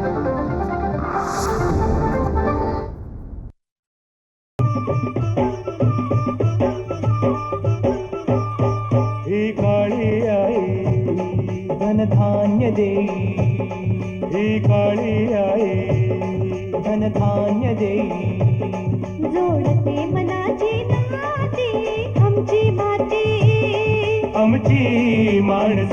ही काळी आई धनधान्य देई ही काळी आई धनधान्य देई जोडते मनाची नाती आमची माती. आमची माणस.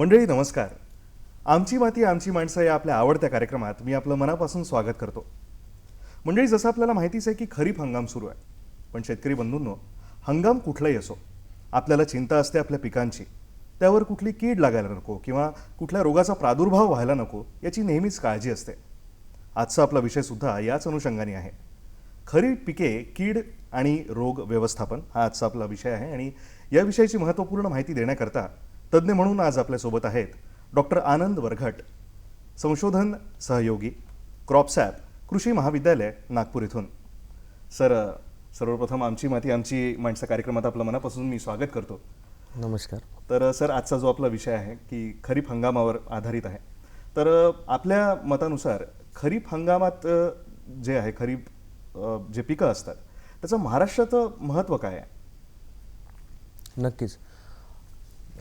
मंडळी नमस्कार. आमची माती आमची माणसं या आपल्या आवडत्या कार्यक्रमात मी आपलं मनापासून स्वागत करतो. मंडळी जसं आपल्याला माहितीच आहे की खरीप हंगाम सुरू आहे. पण शेतकरी बंधूंनो हंगाम कुठलाही असो आपल्याला चिंता असते आपल्या पिकांची. त्यावर कुठली कीड लागायला नको किंवा कुठल्या रोगाचा प्रादुर्भाव व्हायला नको याची नेहमीच काळजी असते. आजचा आपला विषयसुद्धा याच अनुषंगाने आहे. खरीप पिके कीड आणि रोग व्यवस्थापन हा आजचा आपला विषय आहे आणि या विषयाची महत्त्वपूर्ण माहिती देण्याकरता तज्ज्ञ म्हणून आज आपल्यासोबत आहेत डॉक्टर आनंद वरघट संशोधन सहयोगी क्रॉपसॅप कृषी महाविद्यालय नागपूर इथून. सर सर्वप्रथम आमची माती आमची माणसं कार्यक्रमात आपलं मनापासून मी स्वागत करतो. नमस्कार. तर सर आजचा जो आपला विषय आहे की खरीप हंगामावर आधारित आहे. तर आपल्या मतानुसार खरीप हंगामात जे आहे खरीप जे पिकं असतात त्याचं महाराष्ट्राचं महत्त्व काय आहे? नक्कीच.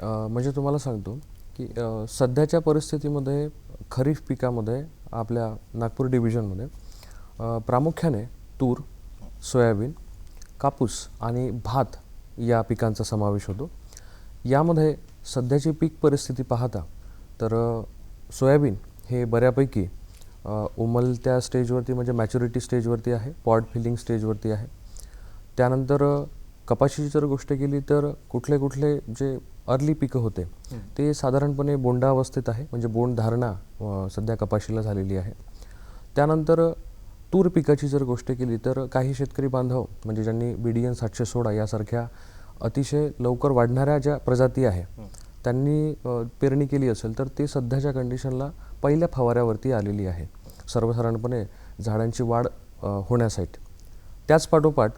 म्हणजे तुम्हाला सांगतो की सध्याच्या परिस्थितीमध्ये खरीप पिकामध्ये आपल्या नागपूर डिव्हिजनमध्ये प्रामुख्याने तूर सोयाबीन कापूस आणि भात या पिकांचा समावेश होतो. यामध्ये सध्याची पीक परिस्थिती पाहता तर सोयाबीन हे बऱ्यापैकी उमलत्या स्टेजवरती म्हणजे मॅच्युरिटी स्टेजवरती आहे पॉड फिलिंग स्टेजवरती आहे. त्यानंतर कपाशीची जर गोष्ट केली तर कुठले कुठले जे अर्ली पिकं होते. ते साधारणपणे बोंडावस्थेत आहे. म्हणजे बोंड धारणा सध्या कपाशीला झालेली आहे. त्यानंतर तूर पिकाची जर गोष्ट केली तर काही शेतकरी बांधव म्हणजे ज्यांनी बी डी एन सातशे सोळा यासारख्या अतिशय लवकर वाढणाऱ्या ज्या प्रजाती आहे त्यांनी पेरणी केली असेल तर ते सध्याच्या कंडिशनला पहिल्या फवाऱ्यावरती आलेली आहे. सर्वसाधारणपणे झाडांची वाढ होण्यासाठी. त्याच पाठोपाठ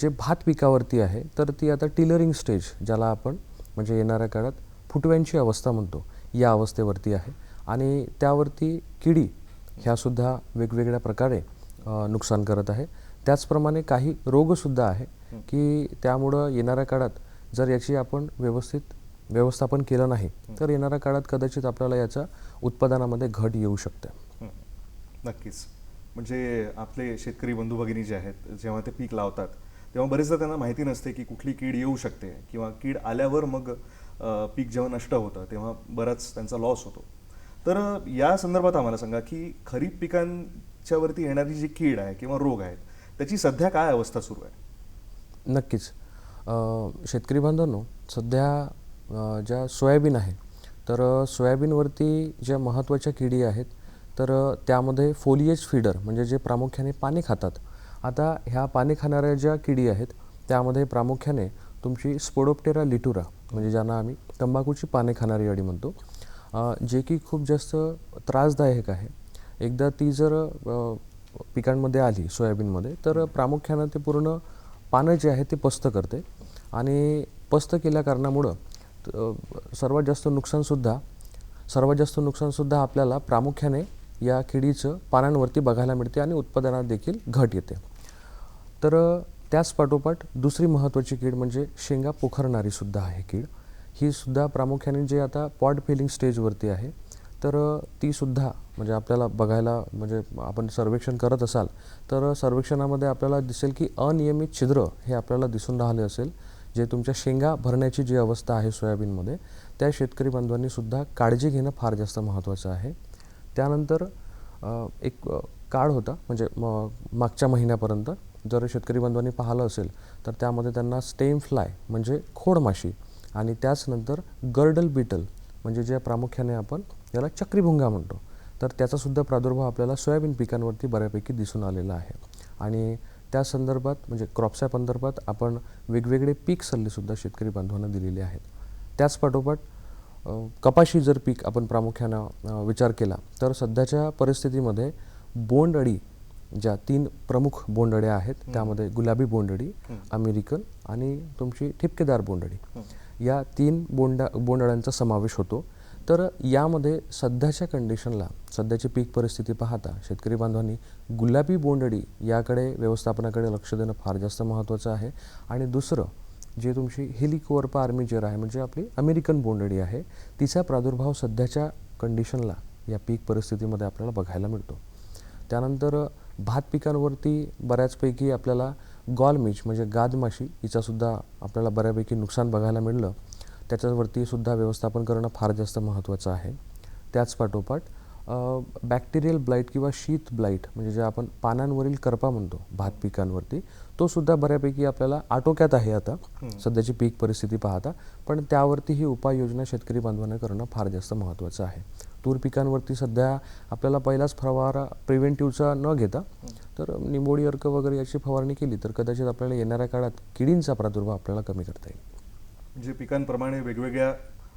जे भात पिकावरती आहे तर ती आता टिलरिंग स्टेज ज्याला आपण म्हणजे येणाऱ्या काळात फुटव्यांची अवस्था म्हणतो या अवस्थेवरती आहे. आणि त्यावरती किडी ह्यासुद्धा वेगवेगळ्या प्रकारे नुकसान करत आहे. त्याचप्रमाणे काही रोगसुद्धा आहे की त्यामुळं येणाऱ्या काळात जर याची आपण व्यवस्थित व्यवस्थापन केलं नाही तर येणाऱ्या काळात कदाचित आपल्याला याचा उत्पादनामध्ये घट येऊ शकते. नक्कीच. म्हणजे आपले शेतकरी बंधू भगिनी जे आहेत जेव्हा ते पीक लावतात तेव्हा बरेचदा त्यांना माहिती नसते की कुठली कीड येऊ शकते किंवा कीड आल्यावर मग पीक जेव्हा नष्ट होतं तेव्हा बराच त्यांचा लॉस होतो. तर या संदर्भात आम्हाला सांगा की खरीप पिकांच्यावरती येणारी जी कीड आहे किंवा रोग आहेत त्याची सध्या काय अवस्था सुरू आहे? नक्कीच. शेतकरी बांधवांनो सध्या ज्या सोयाबीन आहे तर सोयाबीनवरती ज्या महत्त्वाच्या किडी आहेत तर त्यामध्ये फोलिएज फीडर म्हणजे जे प्रामुख्याने पाने खातात आता ह्या पाने खाणाऱ्या ज्या किडी आहेत त्यामध्ये प्रामुख्याने तुमची स्पोडोप्टेरा लिटुरा म्हणजे ज्यांना आम्ही तंबाखूची पाने खाणारी अडी म्हणतो जे की खूप जास्त त्रासदायक आहे. एकदा ती जर पिकांमध्ये आली सोयाबीनमध्ये तर प्रामुख्यानं ते पूर्ण पानं जे आहे ते पस्त करते. आणि पस्त केल्या कारणामुळं सर्वात जास्त नुकसानसुद्धा सर्वात जास्त नुकसानसुद्धा आपल्याला प्रामुख्याने या किडीचं पानांवरती बघायला मिळते आणि उत्पादनात देखील घट येते. तर त्याचपाठोपाठ त्याच पाठोपाठ दुसरी महत्त्वाची कीड म्हणजे शेंगा पोखरणारी सुद्धा आहे कीड. ही सुद्धा प्रामुख्याने जे आता पॉड फिलिंग स्टेजवरती आहे तर तीसुद्धा ती सुद्धा म्हणजे आपल्याला बघायला म्हणजे आपण सर्वेक्षण करत असाल तर सर्वेक्षणामध्ये आपल्याला दिसेल की अनियमित छिद्र हे आपल्याला दिसून राहिले असेल जे तुमच्या शेंगा भरण्याची जी अवस्था आहे सोयाबीनमध्ये त्या शेतकरी बांधवांनी सुद्धा काळजी घेणं फार जास्त महत्त्वाचं आहे. त्यानंतर एक काळ होता म्हणजे म मागच्या महिन्यापर्यंत जर शेतकरी बांधवांनी पाहिलं असेल तर त्यामध्ये त्यांना स्टेम फ्लाय म्हणजे खोड माशी आणि त्याचनंतर गर्डल बीटल म्हणजे जे प्रामुख्याने आपण याला चक्रीभुंगा म्हणतो. तर त्याचासुद्धा प्रादुर्भाव आपल्याला सोयाबीन पिकांवरती बऱ्यापैकी दिसून आलेला आहे. आणि त्या संदर्भात म्हणजे क्रॉपच्या संदर्भात आपण वेगवेगळे पीक सल्लेसुद्धा शेतकरी बांधवांना दिलेले आहेत. त्याच पाठोपाठ कपाशी जर पीक आपण प्रामुख्यानं विचार केला तर सध्याच्या परिस्थितीमध्ये बोंडअळी ज्या तीन प्रमुख बोंडअळ्या आहेत त्यामध्ये गुलाबी बोंडअळी अमेरिकन आणि तुमची ठिपकेदार बोंडअळी या तीन बोंडा बोंडअळ्यांचा समावेश होतो. तर यामध्ये सध्याच्या कंडिशनला सध्याची पीक परिस्थिती पाहता शेतकरी बांधवांनी गुलाबी बोंडअळी याकडे व्यवस्थापनाकडे लक्ष देणं फार जास्त महत्त्वाचं आहे. आणि दुसरं जे तुमची हेलिकोअर्पा आर्मीचेर आहे म्हणजे आपली अमेरिकन बोंडअळी आहे तिचा प्रादुर्भाव सध्याच्या कंडिशनला या पीक परिस्थितीमध्ये आपल्याला बघायला मिळतो. त्यानंतर भात पिकांवरती बऱ्याचपैकी आपल्याला गॉलमिच म्हणजे गादमाशी हिचासुद्धा आपल्याला बऱ्यापैकी नुकसान बघायला मिळलं. त्याच्यावरती सुद्धा व्यवस्थापन करणं फार जास्त महत्त्वाचं आहे. त्याच पाठोपाठ बॅक्टेरियल ब्लाईट किंवा शीत ब्लाईट म्हणजे जे आपण पानांवरील करपा म्हणतो भात पिकांवरती तो सुद्धा बऱ्यापैकी आपल्याला आटोक्यात आहे आता. सध्याची पीक परिस्थिती पाहता. पण त्यावरती ही उपाययोजना शेतकरी बांधवांना करणं फार जास्त महत्त्वाचं आहे. तूर पिकांवरती सध्या आपल्याला पहिलाच फवारा प्रिव्हेंटिव्हचा न घेता तर निंबोडी अर्क वगैरे याची फवारणी केली तर कदाचित आपल्याला येणाऱ्या काळात किडींचा प्रादुर्भाव आपल्याला कमी करता येईल. म्हणजे पिकांप्रमाणे वेगवेगळ्या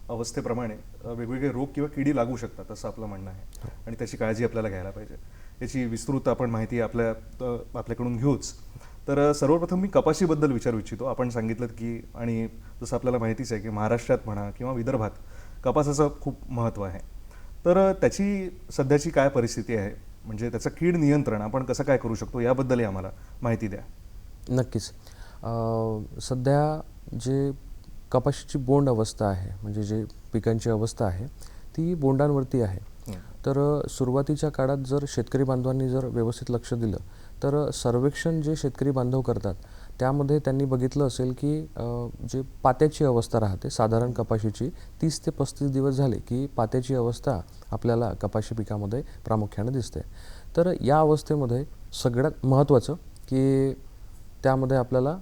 अवस्थेप्रमाणे वेगवेगळे रोग किंवा किडी लागू शकतात असं आपलं म्हणणं आहे. आणि त्याची काळजी आपल्याला घ्यायला पाहिजे. याची विस्तृत आपण माहिती आपल्या आपल्याकडून घेऊच. तर सर्वप्रथम मी कपाशीबद्दल विचारू इच्छितो. आपण सांगितलं की आणि जसं आपल्याला माहितीच आहे की महाराष्ट्रात म्हणा किंवा विदर्भात कपासाचं खूप महत्त्व आहे. तर त्याची सध्याची काय परिस्थिती आहे? म्हणजे त्याचं कीड नियंत्रण आपण कसं काय करू शकतो याबद्दलही आम्हाला माहिती द्या. नक्कीच. सध्या जे कपाशीची बोंड अवस्था आहे म्हणजे जे पिकांची अवस्था आहे ती बोंडांवरती आहे. तर सुरुवातीच्या काळात जर शेतकरी बांधवांनी जर व्यवस्थित लक्ष दिलं तर सर्वेक्षण जे शेतकरी बांधव करतात त्यामध्ये त्यांनी बघितलं असेल की जे पात्याची अवस्था राहते साधारण कपाशीची तीस ते पस्तीस दिवस झाले की पात्याची अवस्था आपल्याला कपाशी पिकामध्ये प्रामुख्याने दिसते. तर या अवस्थेमध्ये सगळ्यात महत्त्वाचं की त्यामध्ये आपल्याला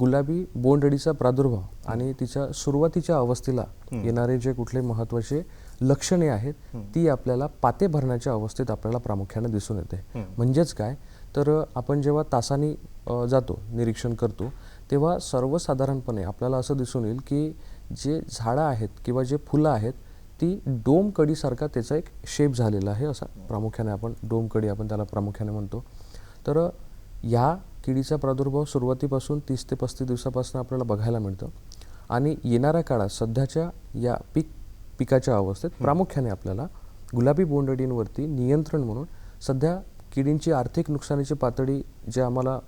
गुलाबी बोंडअळीचा प्रादुर्भाव आणि तिच्या सुरुवातीच्या अवस्थेला येणारे जे कुठले महत्त्वाचे लक्षणे आहेत ती आपल्याला पाते भरण्याच्या अवस्थेत आपल्याला प्रामुख्याने दिसून येते. म्हणजेच काय? तर आपण जेव्हा तासानी जातो निरीक्षण करतो तेव्हा सर्वसाधारणपणे आपल्याला असं दिसून येईल की जे झाडं आहेत किंवा जे फुलं आहेत ती डोम कडीसारखा त्याचा एक शेप झालेला आहे असा प्रामुख्याने आपण डोम कडी आपण त्याला प्रामुख्याने म्हणतो. तर या किडीचा प्रादुर्भाव सुरुवातीपासून तीस ते पस्तीस दिवसापासून आपल्याला बघायला मिळतं. आणि येणाऱ्या काळात सध्याच्या या पीक पिकाच्या अवस्थेत प्रामुख्याने आपल्याला गुलाबी बोंडअळींवरती नियंत्रण म्हणून सध्या किडींची आर्थिक नुकसानीची पातळी जे आम्हाला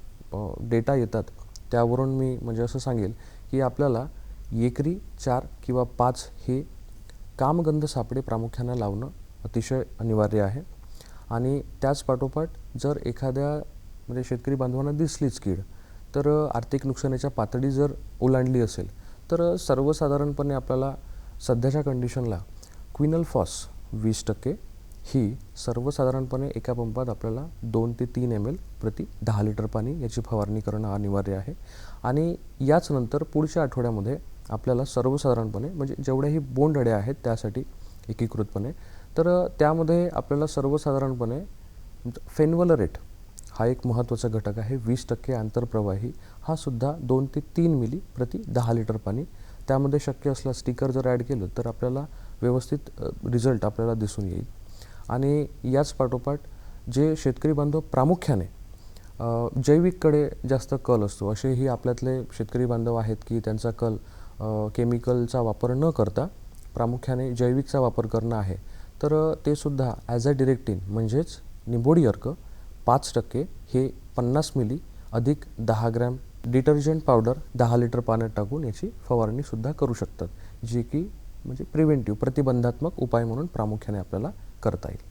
डेटा येतात त्यावरून मी म्हणजे असं सांगेल की आपल्याला एकरी चार किंवा पाच हे कामगंध सापळे प्रामुख्यानं लावणं अतिशय अनिवार्य आहे. आणि त्याच पाठोपाठ जर एखाद्या म्हणजे शेतकरी बांधवांना दिसलीच कीड तर आर्थिक नुकसानीच्या पातळी जर ओलांडली असेल तर सर्वसाधारणपणे आपल्याला सध्याच्या कंडिशनला क्विनल फॉस वीस टक्के ही सर्वसाधारणपणे एका पंपात आपल्याला दोन ते तीन एम एल प्रति दहा लिटर पाणी याची फवारणी करणं अनिवार्य आहे. आणि याच नंतर पुढच्या आठवड्यामध्ये आपल्याला सर्वसाधारणपणे म्हणजे जेवढ्याही बोंडअड्या आहेत त्यासाठी एकीकृतपणे तर त्यामध्ये आपल्याला सर्वसाधारणपणे फेनवलरेट हा एक महत्त्वाचा घटक आहे. वीस टक्के आंतरप्रवाही हा सुद्धा दोन ते तीन मिली प्रति दहा लिटर पाणी. त्यामध्ये शक्य असला स्टिकर जर ॲड केलं तर आपल्याला व्यवस्थित रिझल्ट आपल्याला दिसून येईल. आणि याच पाठोपाठ जे शेतकरी बांधव प्रामुख्याने जैविककडे जास्त कल असतो असेही आपल्यातले शेतकरी बांधव आहेत की त्यांचा कल केमिकलचा वापर न करता प्रामुख्याने जैविकचा वापर करणं आहे. तर ते सुद्धा ॲज अ डिरेक्टिन म्हणजेच निंबोडी अर्क पाच टक्के हे पन्नास मिली अधिक दहा ग्रॅम डिटर्जंट पावडर दहा लिटर पाण्यात टाकून याची फवारणीसुद्धा करू शकतात जे की म्हणजे प्रिव्हेंटिव्ह प्रतिबंधात्मक उपाय म्हणून प्रामुख्याने आपल्याला करता येईल.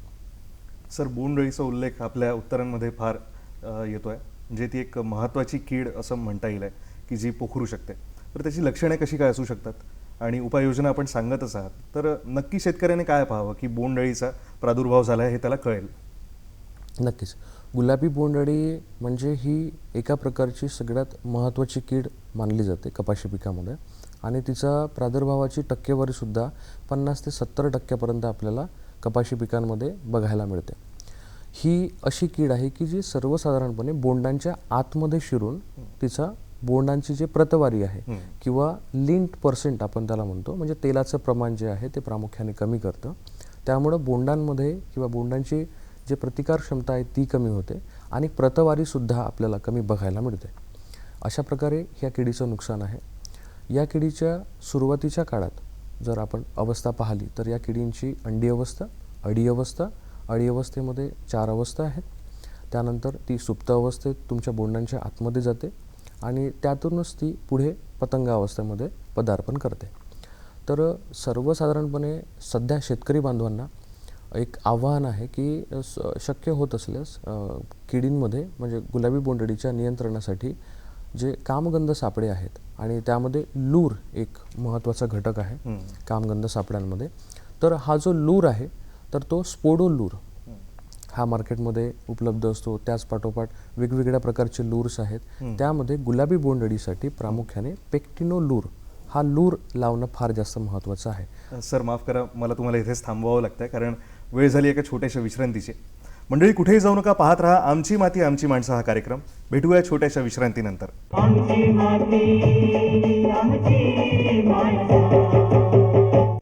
सर बोंडअळीचा उल्लेख आपल्या उत्तरांमध्ये फार अ, येतोय म्हणजे ती एक महत्त्वाची कीड असं म्हणता येईल आहे की जी पोखरू शकते. तर त्याची लक्षणे कशी काय असू शकतात? आणि उपाययोजना आपण सांगतच आहात. तर नक्की शेतकऱ्याने काय पाहावं की बोंडअळीचा प्रादुर्भाव झाला आहे हे त्याला कळेल. नक्कीच. गुलाबी बोंडअळी म्हणजे ही एका प्रकारची सगळ्यात महत्त्वाची कीड मानली जाते कपाशी पिकामध्ये. आणि तिचा प्रादुर्भावाची टक्केवारीसुद्धा पन्नास ते सत्तर टक्क्यापर्यंत आपल्याला कपाशी पिकांमध्ये बघायला मिळते. ही अशी कीड आहे की जी सर्वसाधारणपणे बोंडांच्या आतमध्ये शिरून तिचा बोंडांची जे प्रतवारी आहे किंवा लिंट पर्सेंट आपण त्याला म्हणतो म्हणजे तेलाचं प्रमाण जे आहे ते प्रामुख्याने कमी करतं. त्यामुळं बोंडांमध्ये किंवा बोंडांची जे प्रतिकार क्षमता आहे ती कमी होते आणि प्रतवारीसुद्धा आपल्याला कमी बघायला मिळते. अशा प्रकारे ह्या किडीचं नुकसान आहे. या किडीच्या सुरुवातीच्या काळात जर आपण अवस्था पाहिली तर या किडींची अंडी अवस्था अडी अवस्था अडी अवस्थेमध्ये चार अवस्था आहेत. त्यानंतर ती सुप्त अवस्थेत तुमच्या बोंडांच्या आतमध्ये जाते आणि त्यातूनच ती पुढे पतंगावस्थेमध्ये पदार्पण करते. तर सर्वसाधारणपणे सध्या शेतकरी बांधवांना एक आव्हान आहे की शक्य होत असल्यास किडींमध्ये म्हणजे गुलाबी बोंडडीच्या नियंत्रणासाठी जे कामगंध सापळे आहेत आणि त्यामध्ये लूर एक महत्त्वाचा घटक आहे कामगंध सापड्यांमध्ये तर हा जो लूर आहे तर तो स्पोडो लूर. हा मार्केटमध्ये उपलब्ध असतो. त्याच पाठोपाठ वेगवेगळ्या प्रकारचे लूर्स आहेत. त्यामध्ये गुलाबी बोंडअळीसाठी प्रामुख्याने पेक्टिनो लूर हा लूर लावणं फार जास्त महत्त्वाचं आहे. सर माफ करा मला तुम्हाला इथेच थांबवावं लागतंय कारण वेळ झाली एका छोट्याशा विश्रांतीची. मंडळी कुठेही जाऊ नका पाहत राहा आमची माती आमची माणसं हा कार्यक्रम. भेटूया छोट्याशा विश्रांतीनंतर. आमची माती आमची माणसं.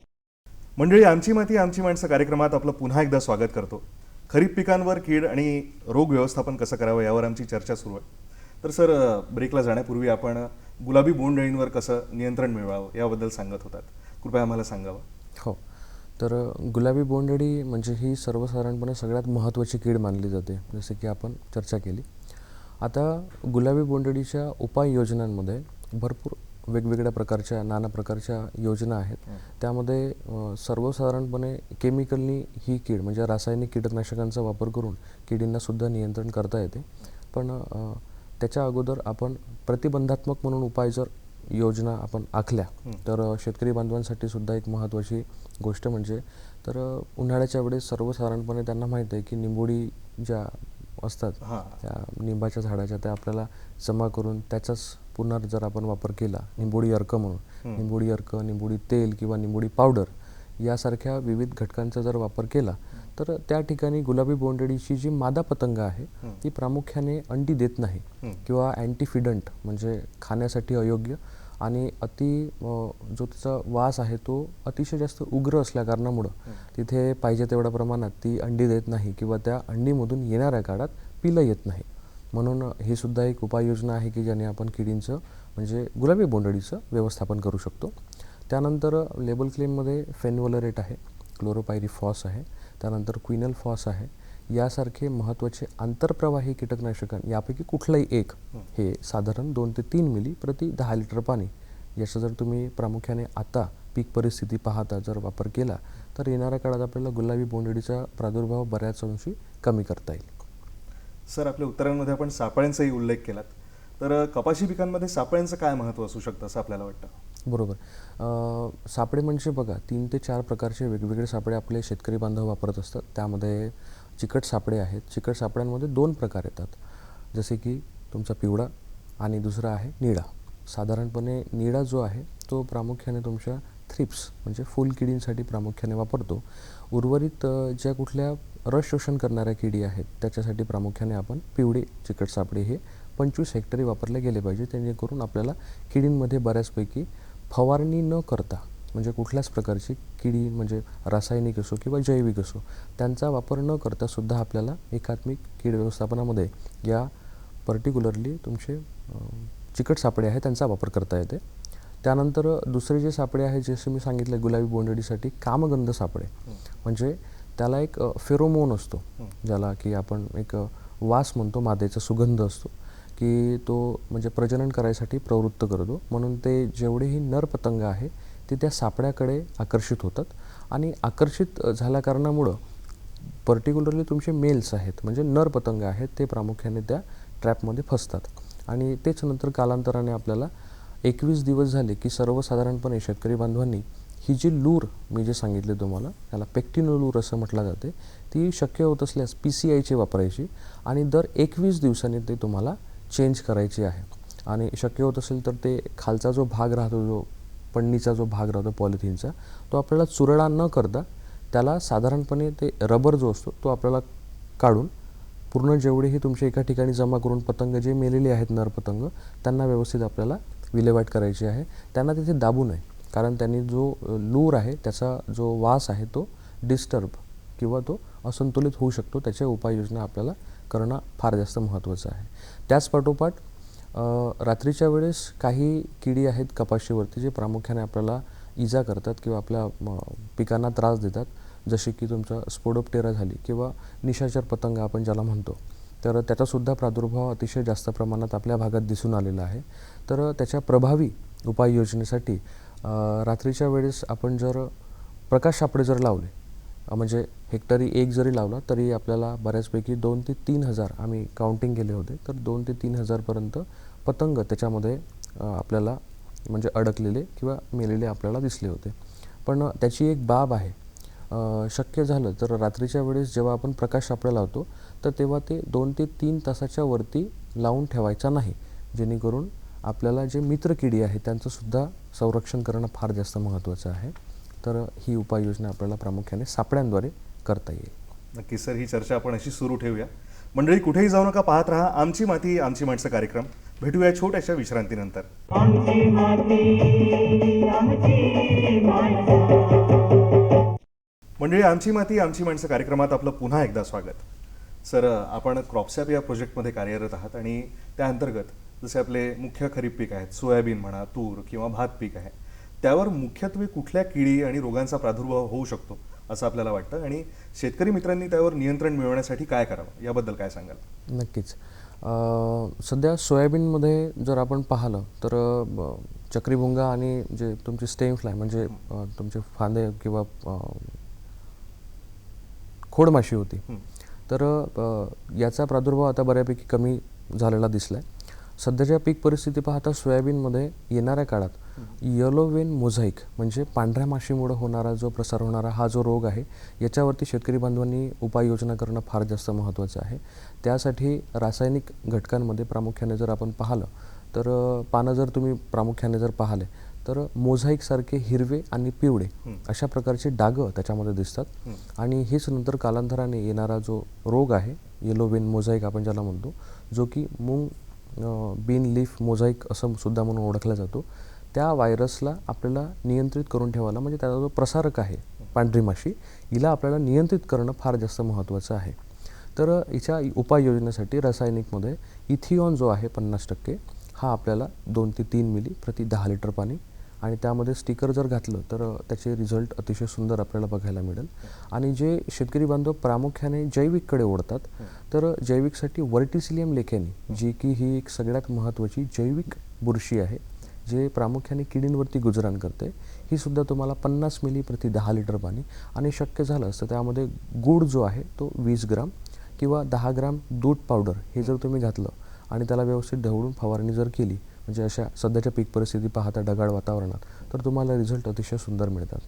मंडळी आमची माती आमची माणसं कार्यक्रमात आपलं पुन्हा एकदा स्वागत करतो. खरीप पिकांवर कीड आणि रोग व्यवस्थापन कसं करावं यावर आमची चर्चा सुरू आहे. तर सर ब्रेकला जाण्यापूर्वी आपण गुलाबी बोंडअळींवर कसं नियंत्रण मिळवावं याबद्दल सांगत होतात. कृपया आम्हाला सांगावं. तर गुलाबी बोंडअळी म्हणजे ही सर्वसाधारणपणे सगळ्यात महत्त्वाची कीड मानली जाते जसे की आपण चर्चा केली. आता गुलाबी बोंडअळीच्या उपाययोजनांमध्ये भरपूर वेगवेगळ्या प्रकारच्या नाना प्रकारच्या योजना आहेत. त्यामध्ये सर्वसाधारणपणे केमिकलनी ही कीड म्हणजे रासायनिक कीटकनाशकांचा वापर करून किडींना सुद्धा नियंत्रण करता येते. पण त्याच्या अगोदर आपण प्रतिबंधात्मक म्हणून उपाय जर योजना आपण आखल्या तर शेतकरी बांधवांसाठी सुद्धा एक महत्त्वाची गोष्ट म्हणजे तर उन्हाळ्याच्या वेळेस सर्वसाधारणपणे त्यांना माहीत आहे की निंबोडी ज्या असतात हां. त्या निंबाच्या झाडाच्या त्या आपल्याला जमा करून त्याचाच पुन्हा जर आपण वापर केला निंबोडी अर्क म्हणून. निंबोडी अर्क निंबोडी तेल किंवा निंबोडी पावडर यासारख्या विविध घटकांचा जर वापर केला तर त्या ठिकाणी गुलाबी बोंडअळीची जी मादा पतंग आहे ती प्रामुख्याने अंडी देत नाही किंवा अँटीफिडंट म्हणजे खाण्यासाठी अयोग्य आणि अति जो तिचा वास आहे तो अतिशय जास्त उग्र असल्याकारणामुळं तिथे पाहिजे तेवढ्या प्रमाणात ती अंडी देत नाही किंवा त्या अंडीमधून येणाऱ्या काळात पिलं येत नाही. म्हणून ही सुद्धा एक उपाययोजना आहे की ज्याने आपण किडींचं म्हणजे गुलाबी बोंडअळीचं व्यवस्थापन करू शकतो. त्यानंतर लेबल क्लेममध्ये फेनवलरेट आहे क्लोरोपायरीफॉस आहे त्यानंतर क्विनल फॉस आहे यासारखे महत्त्वाचे आंतरप्रवाही कीटकनाशकं यापैकी कुठलंही एक हे साधारण दोन ते तीन मिली प्रति दहा लिटर पाणी. याचा जर तुम्ही प्रामुख्याने आता पीक परिस्थिती पाहता जर वापर केला तर येणाऱ्या काळात आपल्याला गुलाबी बोंडअळीचा प्रादुर्भाव बऱ्याच अंशी कमी करता येईल. सर आपल्या उत्तरांमध्ये आपण सापळ्यांचाही उल्लेख केलात. तर कपाशी पिकांमध्ये सापळ्यांचं काय महत्त्व असू शकतं असं आपल्याला वाटतं? बरोबर. सापळे म्हणजे बघा तीन ते चार प्रकारचे वेगवेगळे सापळे आपले शेतकरी बांधव वापरत असतात. त्यामध्ये चिकट सापळे आहेत. चिकट सापळ्यांमध्ये दोन प्रकार येतात. जसे की तुमचा पिवळा आणि दुसरा आहे निळा. साधारणपणे निळा जो आहे तो प्रामुख्याने तुमच्या थ्रिप्स म्हणजे फुलकिडींसाठी प्रामुख्याने वापरतो. उर्वरित ज्या कुठल्या रस शोषण करणाऱ्या किडी आहेत त्याच्यासाठी प्रामुख्याने आपण पिवळे चिकट सापळे हे पंचवीस हेक्टरी वापरले गेले पाहिजे जेणेकरून आपल्याला किडींमध्ये बऱ्याचपैकी फवारणी न करता म्हणजे कुठल्याच प्रकारची किडी म्हणजे रासायनिक असो किंवा जैविक असो त्यांचा वापर न करता सुद्धा आपल्याला एकात्मिक कीड व्यवस्थापनामध्ये या पर्टिक्युलरली तुमचे चिकट सापळे आहे त्यांचा वापर करता येते. त्यानंतर दुसरे जे सापळे आहे जसे मी सांगितले गुलाबी बोंडअळीसाठी कामगंध सापळे. म्हणजे त्याला एक फेरोमोन असतो ज्याला की आपण एक वास म्हणतो मादेचा सुगंध असतो की तो म्हणजे प्रजनन करायसाठी प्रवृत्त करतो. म्हणून ते जेवढेही नर पतंग आहे ते त्या सापड्याकडे आकर्षित होतात. आणि आकर्षित झाल्या कारणामुळं पर्टिक्युलरली तुमचे मेल्स आहेत म्हणजे नर पतंग आहेत ते प्रामुख्याने त्या ट्रॅपमध्ये फसतात. आणि तेच नंतर कालांतराने आपल्याला एकवीस दिवस झाले की सर्वसाधारणपणे शेतकरी बांधवांनी ही जी लूर मी जे सांगितले तुम्हाला त्याला पेक्टिनो लूर असं म्हटलं जाते ती शक्य होत असल्यास पी सी आयची वापरायची आणि दर एकवीस दिवसांनी ते तुम्हाला चेंज करायची आहे. आणि शक्य होत असेल तर ते खालचा जो भाग राहतो जो पन्नीचा जो भाग राहतो पॉलिथिनचा तो आपल्याला चुरडा न करता त्याला साधारणपणे ते रबर जो असतो तो आपल्याला काढून पूर्ण जेवढेही तुमचे एका ठिकाणी जमा करून पतंग जे मेलेले आहेत नरपतंग त्यांना व्यवस्थित आपल्याला विल्हेवाट करायची आहे. त्यांना तिथे दाबू नये कारण त्यांनी जो लूर आहे त्याचा जो वास आहे तो डिस्टर्ब किंवा तो असंतुलित होऊ शकतो. त्याच्या उपाययोजना आपल्याला करणं फार जास्त महत्त्वाचं आहे. त्याच पाठोपाठ रात्रीच्या वेळेस काही किडी आहेत कपाशीवरती जे प्रामुख्याने आपल्याला इजा करतात किंवा आपल्या पिकांना त्रास देतात. जसे की तुमचा स्पोडोप्टेरा झाली किंवा निशाचर पतंग आपण ज्याला म्हणतो. तर त्याचासुद्धा प्रादुर्भाव अतिशय जास्त प्रमाणात आपल्या भागात दिसून आलेला आहे. तर त्याच्या प्रभावी उपाययोजनेसाठी रात्रीच्या वेळेस आपण जर प्रकाश सापळे जर लावले म्हणजे हेक्टरी एक जरी लावला तरी आपल्याला बऱ्याचपैकी दोन ते तीन हजार आम्ही काउंटिंग केले होते. तर दोन ते तीन हजारपर्यंत पतंग त्याच्यामध्ये आपल्याला म्हणजे अडकलेले किंवा मेलेले आपल्याला दिसले होते. पण त्याची एक बाब आहे. शक्य झालं तर रात्रीच्या वेळेस जेव्हा आपण प्रकाश सापळा लावतो तर तेव्हा ते दोन ते तीन तासाच्या वरती लावून ठेवायचा नाही. जेणेकरून आपल्याला जे मित्रकिडी आहे त्यांचंसुद्धा संरक्षण करणं फार जास्त महत्त्वाचं आहे. तर ही उपाययोजना आपल्याला प्रामुख्याने सापळ्यांद्वारे करता येईल. नक्कीच सर ही चर्चा आपण अशी सुरू ठेवूया. मंडळी कुठेही जाऊ नका पाहत राहा आमची माती आमची माणसं कार्यक्रम. भेटूया छोट्याशा विश्रांतीनंतर. आमची माती आमची माणसं. मंडळी आमची माती आमची माणसं कार्यक्रमात आपलं पुन्हा एकदा स्वागत. सर आपण क्रॉपसॅप या प्रोजेक्टमध्ये कार्यरत आहात आणि त्या अंतर्गत जसे आपले मुख्य खरीप पीक आहेत सोयाबीन म्हणा तूर किंवा भात पीक आहे त्यावर मुख्यत्वे कुठल्या किडी आणि रोगांचा प्रादुर्भाव होऊ शकतो? असं आपल्याला वाटतं. आणि शेतकरी मित्रांनी त्यावर नियंत्रण मिळवण्यासाठी काय करावं? याबद्दल काय सांगाल? नक्कीच. सध्या सोयाबीनमध्ये जर आपण पाहिलं तर चक्रीभुंगा आणि जे तुमची स्टेम फ्लाय म्हणजे तुमचे फांदे किंवा खोडमाशी होती. तर याचा प्रादुर्भाव आता बऱ्यापैकी कमी झालेला दिसला आहे सध्याच्या पीक परिस्थिती पाहता सोयाबीनमध्ये येणाऱ्या काळात येलो वेन मोझाईक म्हणजे पांढऱ्या माशीमुळे होणारा जो प्रसार होणारा हा जो रोग आहे याच्यावरती शेतकरी बांधवांनी उपाययोजना करणं फार जास्त महत्त्वाचं आहे. त्यासाठी रासायनिक घटकांमध्ये प्रामुख्याने जर आपण पाहिलं तर पानं जर तुम्ही प्रामुख्याने जर पाहिले तर मोझाईकसारखे हिरवे आणि पिवळे अशा प्रकारचे डागं त्याच्यामध्ये दिसतात. आणि हेच नंतर कालांतराने येणारा जो रोग आहे येलो वेन मोझाईक आपण ज्याला म्हणतो जो की मूंग बीन लीफ मोझाईक असं सुद्धा म्हणून ओळखला जातो. त्या व्हायरसला आपल्याला नियंत्रित करून ठेवायला म्हणजे त्याचा जो प्रसारक आहे पांढरी माशी हिला आपल्याला नियंत्रित करणं फार जास्त महत्त्वाचं आहे. तर हिच्या उपाययोजनेसाठी रासायनिकमध्ये इथिऑन जो आहे पन्नास टक्के हा आपल्याला दोन ते तीन मिली प्रति दहा लिटर पाणी आणि त्यामध्ये स्टिकर जर घातलं तर त्याचे रिझल्ट अतिशय सुंदर आपल्याला बघायला मिळेल. आणि जे शेतकरी बांधव प्रामुख्याने जैविककडे ओढतात तर जैविकसाठी वर्टिसिलियम लेखेनी जी की ही एक सगळ्यात महत्त्वाची जैविक बुरशी आहे जे प्रामुख्याने किडींवरती गुजराण करते ही सुद्धा तुम्हाला पन्नास मिली प्रति दहा लिटर पाणी आणि शक्य झालं तर त्यामध्ये गूळ जो आहे तो वीस ग्राम किंवा दहा ग्राम दूध पावडर हे जर तुम्ही घातलं आणि त्याला व्यवस्थित ढवळून फवारणी जर केली म्हणजे अशा सध्याच्या पीक परिस्थिती पाहता ढगाळ वातावरणात तर तुम्हाला रिझल्ट अतिशय सुंदर मिळतात.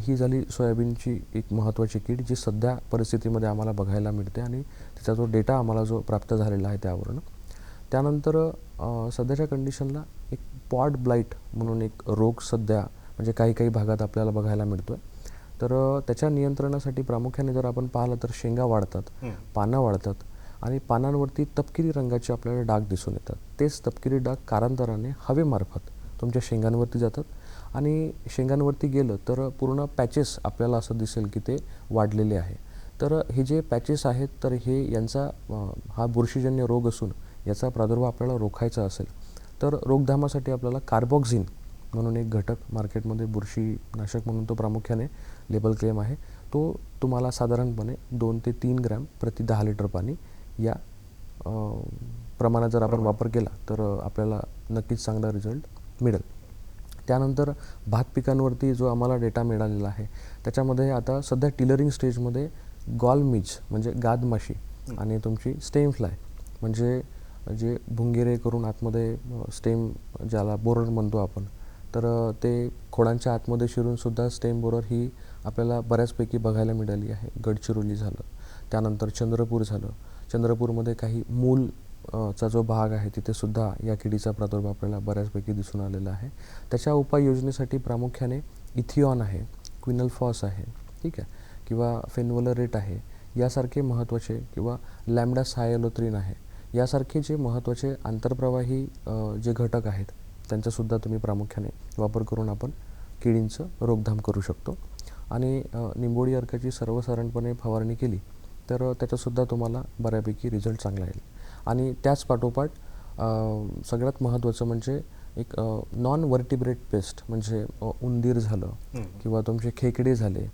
ही झाली सोयाबीनची एक महत्त्वाची कीड जी सध्या परिस्थितीमध्ये आम्हाला बघायला मिळते आणि तिचा जो डेटा आम्हाला जो प्राप्त झालेला आहे त्यावरून. त्यानंतर सध्याच्या कंडिशनला एक पॉड ब्लाईट म्हणून एक रोग सध्या म्हणजे काही काही भागात आपल्याला बघायला मिळतो आहे तर त्याच्या नियंत्रणासाठी प्रामुख्याने जर आपण पाहिलं तर शेंगा वाढतात पानं वाढतात आणि पानांवरती तपकिरी रंगाचे आपल्याला डाग दिसून येतात. तेच तपकिरी डाग कारांतराने हवेमार्फत तुमच्या शेंगांवरती जातात आणि शेंगांवरती गेलं तर पूर्ण पॅचेस आपल्याला असं दिसेल की ते वाढलेले आहे. तर हे जे पॅचेस आहेत तर हे यांचा हा बुरशीजन्य रोग असून याचा प्रादुर्भाव आपल्याला रोखायचा असेल तर रोगधामासाठी आपल्याला कार्बॉक्झिन म्हणून एक घटक मार्केटमध्ये बुरशीनाशक म्हणून तो प्रामुख्याने लेबल क्लेम आहे. तो तुम्हाला साधारणपणे दोन ते तीन ग्रॅम प्रति दहा लिटर पाणी या प्रमाणात जर आपण वापर केला तर आपल्याला नक्कीच चांगला रिझल्ट मिळेल. त्यानंतर भात पिकांवरती जो आम्हाला डेटा मिळालेला आहे त्याच्यामध्ये आता सध्या टिलरिंग स्टेजमध्ये गॉलमिज म्हणजे गादमाशी आणि तुमची स्टेम फ्लाय म्हणजे जे भुंगेरे करून आतमध्ये स्टेम ज्याला बोरर म्हणतो आपण तर ते खोडांच्या आतमध्ये शिरूनसुद्धा स्टेम बोरर ही आपल्याला बऱ्याचपैकी बघायला मिळाली आहे. गडचिरोली झालं त्यानंतर चंद्रपूर झालं. चंद्रपूरमध्ये काही मूल चा जो भाग आहे तिथे सुद्धा या किडीचा प्रादुर्भाव आपल्याला बऱ्याचपैकी दिसून आलेला आहे. त्याच्या उपाययोजनेसाठी प्रामुख्याने इथिऑन आहे क्विनलफॉस आहे ठीक आहे किंवा फेनवलरेट आहे यासारखे महत्त्वाचे किंवा लॅमडा सायलोत्रीन आहे यासारखे जे महत्त्वाचे आंतरप्रवाही जे घटक आहेत त्यांचासुद्धा तुम्ही प्रामुख्याने वापर करून आपण किडींचं रोकथाम करू शकतो. आणि अ, निंबोडी अर्काची सर्वसाधारणपणे फवारणी केली तर अ, त्याच्यासुद्धा तुम्हाला बऱ्यापैकी रिझल्ट चांगला येईल. आणि त्याच पाठोपाठ सगळ्यात महत्त्वाचं म्हणजे एक नॉन वर्टिब्रेट पेस्ट म्हणजे उंदीर झालं किंवा तुमचे खेकडे झाले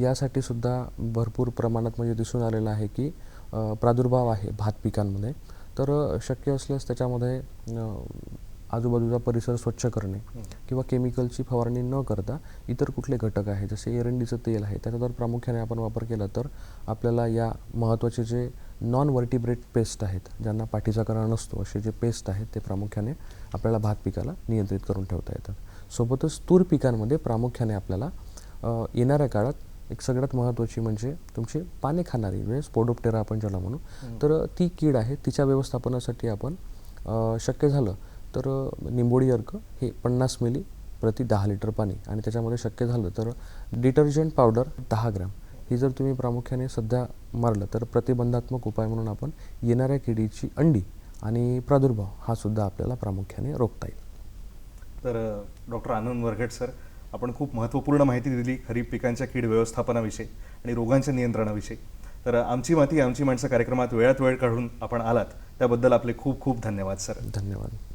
यासाठी सुद्धा भरपूर प्रमाणात म्हणजे दिसून आलेलं आहे की प्रादुर्भाव आहे भात पिकांमध्ये तर शक्य असल्यास त्याच्यामध्ये आजूबाजूचा परिसर स्वच्छ करणे किंवा केमिकलची फवारणी न करता इतर कुठले घटक आहे जसे एरंडीचं तेल आहे त्याचा जर प्रामुख्याने आपण वापर केला तर आपल्याला या महत्त्वाचे जे नॉन वर्टिब्रेट पेस्ट आहेत ज्यांना पाठीचा कणा नसतो असे जे पेस्ट आहेत ते प्रामुख्याने आपल्याला भात पिकाला नियंत्रित करून ठेवता येतात. सोबतच तूर पिकांमध्ये प्रामुख्याने आपल्याला येणाऱ्या काळात एक सगळ्यात महत्त्वाची म्हणजे तुमची पाने खाणारी म्हणजे स्पोडोप्टेरा आपण ज्याला म्हणू. तर ती कीड आहे तिच्या व्यवस्थापनासाठी आपण शक्य झालं तर निंबोडी अर्क हे पन्नास मिली प्रति दहा लिटर पाणी आणि त्याच्यामध्ये शक्य झालं तर डिटर्जंट पावडर दहा ग्रॅम. ही जर तुम्ही प्रामुख्याने सध्या मारलं तर प्रतिबंधात्मक उपाय म्हणून आपण येणाऱ्या किडीची अंडी आणि प्रादुर्भाव हा सुद्धा आपल्याला प्रामुख्याने रोखता येईल. तर डॉक्टर आनंद वरघट सर आपण खूप महत्त्वपूर्ण माहिती दिली खरीप पिकांच्या कीड व्यवस्थापनाविषयी आणि रोगांच्या नियंत्रणाविषयी. तर आमची माती आमची माणसं कार्यक्रमात वेळात वेळ काढून आपण आलात त्याबद्दल आपले खूप खूप धन्यवाद सर. धन्यवाद.